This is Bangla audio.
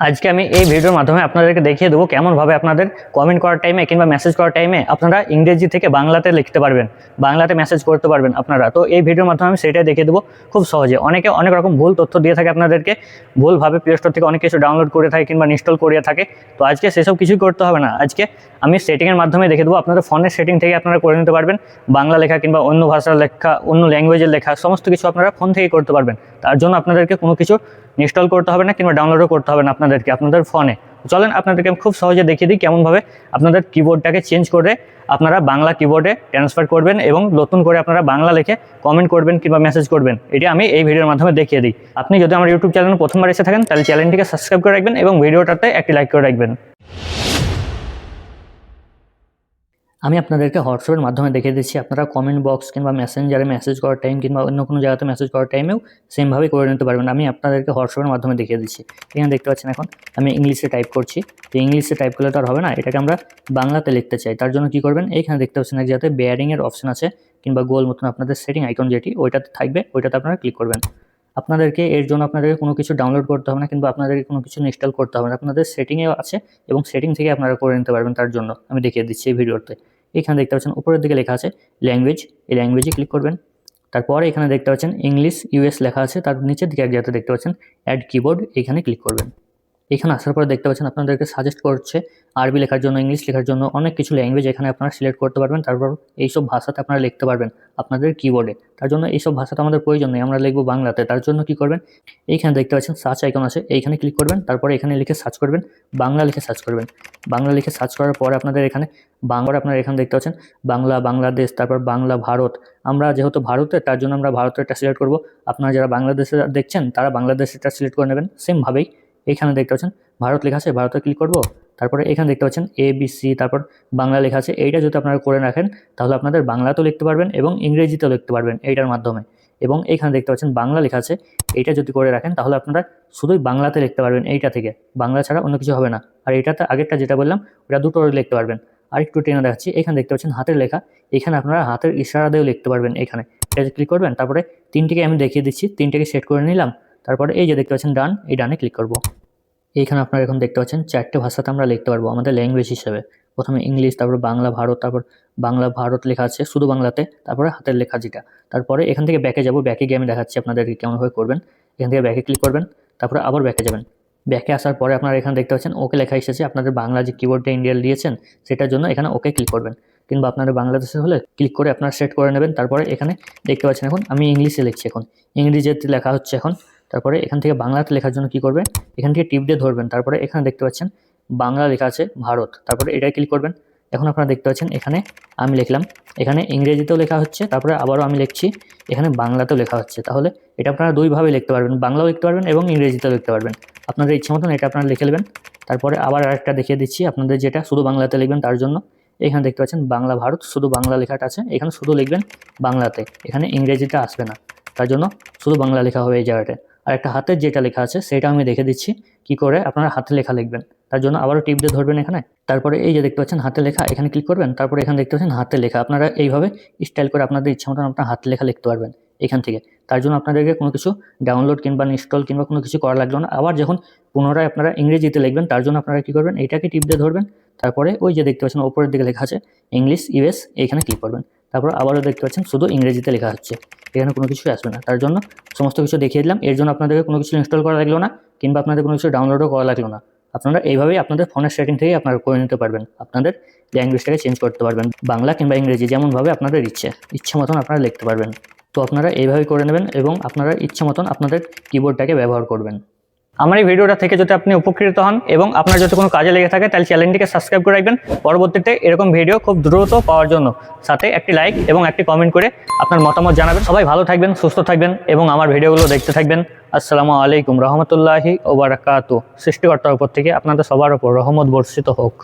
আজকে আমি এই ভিডিওর মাধ্যমে আপনাদেরকে দেখিয়ে দেবো কেমনভাবে আপনাদের কমেন্ট করার টাইমে কিংবা মেসেজ করার টাইমে আপনারা ইংরেজি থেকে বাংলাতে লিখতে পারবেন, বাংলাতে মেসেজ করতে পারবেন আপনারা। তো এই ভিডিওর মাধ্যমে আমি সেটাই দেখিয়ে দেবো খুব সহজে। অনেকে অনেক রকম ভুল তথ্য দিয়ে থাকে আপনাদেরকে, ভুলভাবে প্লে স্টোর থেকে অনেক কিছু ডাউনলোড করে থাকে কিংবা ইনস্টল করিয়ে থাকে। তো আজকে সেসব কিছুই করতে হবে না। আজকে আমি সেটিংয়ের মাধ্যমে দেখে দেবো, আপনাদের ফোনের সেটিং থেকে আপনারা করে নিতে পারবেন। বাংলা লেখা কিংবা অন্য ভাষার লেখা, অন্য ল্যাঙ্গুয়েজের লেখা, সমস্ত কিছু আপনারা ফোন থেকে করতে পারবেন। তার জন্য আপনাদেরকে কোনো কিছু ইনস্টল করতে হবে না কিংবা ডাউনলোডও করতে হবে না। আপনাদেরকে আপনাদের ফোনে চলেন আপনাদেরকে আমি খুব সহজে দেখিয়ে দিই কেমনভাবে আপনাদের কিবোর্ডটাকে চেঞ্জ করে আপনারা বাংলা কিবোর্ডে ট্রান্সফার করবেন এবং নতুন করে আপনারা বাংলা লিখে কমেন্ট করবেন কিংবা মেসেজ করবেন। এটি আমি এই ভিডিওর মাধ্যমে দেখিয়ে দিই। আপনি যদি আমার ইউটিউব চ্যানেল প্রথমবার এসে থাকেন, তাহলে চ্যানেলটিকে সাবস্ক্রাইব করে রাখবেন এবং ভিডিওটাতে একটি লাইক করে রাখবেন। আমি আপনাদেরকে হোয়াটসঅ্যাপের মাধ্যমে দেখিয়ে দিচ্ছি। আপনারা কমেন্ট বক্স কিংবা মেসেঞ্জারে মেসেজ করার টাইম কিংবা অন্য কোনো জায়গাতে মেসেজ করার টাইমেও সেমভাবে করে নিতে পারবেন। আমি আপনাদেরকে হোয়াটসঅ্যাপের মাধ্যমে দেখিয়ে দিচ্ছি। এখানে দেখতে পাচ্ছেন এখন আমি ইংলিশে টাইপ করছি। তো ইংলিশে টাইপ করলে তো আর হবে না, এটাকে আমরা বাংলাতে লিখতে চাই। তার জন্য কী করবেন? এইখানে দেখতে পাচ্ছেন এক জায়গাতে বেয়ারিংয়ের অপশন আছে কিংবা গোল মতন আপনাদের সেটিং আইকন যেটি, ওইটাতে থাকবে, ওইটাতে আপনারা ক্লিক করবেন। আপনাদেরকে এর জন্য আপনাদেরকে কোনো কিছু ডাউনলোড করতে হবে না কিংবা আপনাদেরকে কোনো কিছু ইনস্টল করতে হবে না। আপনাদের সেটিংয়েও আছে এবং সেটিং থেকে আপনারা করে নিতে পারবেন তার জন্য। আমি দেখিয়ে দিচ্ছি এই ভিডিওতে এখানে দেখতে পাচ্ছেন, উপরের দিকে লেখা আছে ল্যাঙ্গুয়েজ এই ল্যাঙ্গুয়েজে ক্লিক করবেন। তারপর এখানে দেখতে পাচ্ছেন ইংলিশ ইউএস লেখা আছে, তার নিচের দিকে এক জায়গাতে দেখতে পাচ্ছেন অ্যাড কিবোর্ড এখানে ক্লিক করবেন। এখানে আসার পরে দেখতে পাচ্ছেন আপনাদেরকে সাজেস্ট করছে আরবি লেখার জন্য ইংলিশ লেখার জন্য অনেক কিছু ল্যাঙ্গুয়েজ এখানে আপনারা সিলেক্ট করতে পারবেন। তারপর এইসব ভাষাতে আপনারা লিখতে পারবেন আপনাদের কিবোর্ডে তার জন্য এইসব ভাষাতে আমাদের প্রয়োজন নেই, আমরা লিখব বাংলাতে। তার জন্য কি করবেন? এইখানে দেখতে পাচ্ছেন সার্চ আইকন আছে, এইখানে ক্লিক করবেন, তারপরে এখানে লিখে সার্চ করবেন, বাংলা লিখে সার্চ করবেন। বাংলা লিখে সার্চ করার পরে আপনাদের এখানে বাংলা, আপনারা এখানে দেখতে পাচ্ছেন, বাংলা, বাংলাদেশ, তারপর বাংলা, ভারত। আমরা যেহেতু ভারতে, তার জন্য আমরা ভারতেরটা সিলেক্ট করব। আপনারা যারা বাংলাদেশে দেখছেন, তারা বাংলাদেশেরটা সিলেক্ট করে নেবেন সেমভাবেই এইখানে দেখতে পাচ্ছেন, ভারত লেখা আছে, ভারতে ক্লিক করব, তারপরে এখানে দেখতে পাচ্ছেন এ বি সি তারপর বাংলা লেখা আছে, এইটা যদি আপনারা করে রাখেন, তাহলে আপনাদের বাংলাতেও লিখতে পারবেন এবং ইংরেজিতেও লিখতে পারবেন এইটার মাধ্যমে। এবং এখানে দেখতে পাচ্ছেন, বাংলা লেখা আছে, এইটা যদি করে রাখেন, তাহলে আপনারা শুধুই বাংলাতে লিখতে পারবেন এইটা থেকে। বাংলা ছাড়া অন্য কিছু হবে না। আর এটাতে আগেরটা যেটা বললাম, ওটা দুটো লিখতে পারবেন। আর একটু টেনে দেখাচ্ছি, এখানে দেখতে পাচ্ছেন, হাতের লেখা, এখানে আপনারা হাতের ইশারা দিয়েও লিখতে পারবেন এখানে। এটা ক্লিক করবেন, তারপরে তিনটিকে আমি দেখিয়ে দিচ্ছি, তিনটিকে সেট করে নিলাম, তারপরে এই যে দেখতে পাচ্ছেন ডান এই ডানে ক্লিক করব। এইখানে আপনারা এখন দেখতে পাচ্ছেন চারটে ভাষাতে আমরা লিখতে পারব আমাদের ল্যাঙ্গুয়েজ হিসেবে। প্রথমে ইংলিশ, তারপর বাংলা, ভারত, তারপর বাংলা, ভারত লেখা আছে, শুধু বাংলাতে, তারপরে হাতের লেখা যেটা। তারপরে এখান থেকে ব্যাকে যাব ব্যাকে গিয়ে আমি দেখাচ্ছি আপনাদেরকে কেমনভাবে করবেন। এখান থেকে ব্যাকে ক্লিক করবেন, তারপরে আবার ব্যাকে যাবেন। ব্যাকে আসার পরে আপনারা এখানে দেখতে পাচ্ছেন ওকে লেখা এসেছে, আপনাদের বাংলা যে কিবোর্ডটা ইন্ডিয়াল দিয়েছেন, সেটার জন্য এখানে ওকে ক্লিক করবেন। কিংবা আপনাদের বাংলাদেশে হলে ক্লিক করে আপনারা সেট করে নেবেন। তারপরে এখানে দেখতে পাচ্ছেন এখন আমি ইংলিশে লিখছি এখন। ইংরেজিতে লেখা হচ্ছে এখন তারপরে এখান থেকে বাংলাতে লেখার জন্য কি করবেন? এখান থেকে টিপ দিয়ে ধরবেন। তারপরে এখানে দেখতে পাচ্ছেন বাংলা লেখা আছে ভারত। তারপরে এটাই ক্লিক করবেন। এখন আপনারা দেখতে পাচ্ছেন এখানে আমি লিখলাম। এখানে ইংরেজিতেও লেখা হচ্ছে। তারপরে আবারও আমি লিখছি। এখানে বাংলাতেও লেখা হচ্ছে। তাহলে এটা আপনারা দুইভাবে লিখতে পারবেন। বাংলাও লিখতে পারবেন এবং ইংরেজিতেও লিখতে পারবেন। আপনাদের ইচ্ছে মতন এটা আপনারা লিখে নেবেন। তারপরে আবার আরেকটা দেখিয়ে দিচ্ছি। আপনাদের যেটা শুধু বাংলাতে লিখবেন তার জন্য। এখানে দেখতে পাচ্ছেন বাংলা ভারত, শুধু বাংলা লেখাটা আছে। এখানে শুধু লিখবেন বাংলাতে। এখানে ইংরেজিটা আসবে না। তার জন্য শুধু বাংলা লেখা হবে এই জায়গাটায়। আর একটা হাতের যেটা লেখা আছে, সেটা আমি দেখে দিচ্ছি। কি করে? আপনারা হাতে লেখা লিখবেন। তার জন্য আবারও টিপ দিয়ে ধরবেন এখানে। তারপরে এই যে দেখতে পাচ্ছেন, হাতে লেখা, এখানে ক্লিক করবেন। তারপরে এখানে দেখতে পাচ্ছেন, হাতে লেখা। আপনারা এইভাবে স্টাইল করে আপনাদের ইচ্ছা মতন আপনার হাতে লেখা লিখতে পারবেন এখান থেকে। তার জন্য আপনাদেরকে কোনো কিছু ডাউনলোড কিংবা ইনস্টল কিংবা কোনো কিছু করা লাগল না। আবার যখন পুনরায় আপনারা ইংরেজিতে লিখবেন, তার জন্য আপনারা কী করবেন? এইটাকে টিপ দিয়ে ধরবেন। তারপরে ওই যে দেখতে পাচ্ছেন, ওপরের দিকে লেখা আছে ইংলিশ ইউএস এইখানে ক্লিক করবেন। তারপর আবারও দেখতে পাচ্ছেন শুধু ইংরেজিতে লেখা হচ্ছে। এখানে কোনো কিছুই আসবে না। তার জন্য সমস্ত কিছু দেখিয়ে দিলাম। এর জন্য আপনাদেরকে কোনো কিছু ইনস্টল করা লাগল না কিংবা আপনাদের কোনো কিছু ডাউনলোডও করা লাগল না। আপনারা এইভাবেই আপনাদের ফোনের সেটিং থেকেই আপনারা করে নিতে পারবেন। আপনাদের ল্যাঙ্গুয়েজটাকে চেঞ্জ করতে পারবেন। বাংলা কিংবা ইংরেজি যেমনভাবে আপনাদের ইচ্ছে ইচ্ছে মতন আপনারা লিখতে পারবেন। তো আপনারা এইভাবেই করে নেবেন এবং আপনারা ইচ্ছে মতন আপনাদের কিবোর্ডটাকে ব্যবহার করবেন। আমার এই ভিডিওটা থেকে যদি আপনি উপকৃত হন এবং আপনার যদি কোনো কাজে লেগে থাকে, তাহলে চ্যানেলটিকে সাবস্ক্রাইব করে রাখবেন। পরবর্তীতে এরকম ভিডিও খুব দ্রুত পাওয়ার জন্য। সাথে একটি লাইক এবং একটি কমেন্ট করে আপনার মতামত জানাবেন। সবাই ভালো থাকবেন, সুস্থ থাকবেন এবং আমার ভিডিওগুলো দেখতে থাকবেন। আসসালামু আলাইকুম রহমতুল্লাহি ওবরাকাতু সৃষ্টিকর্তার উপর থেকে আপনাদের সবার উপর রহমত বর্ষিত হোক।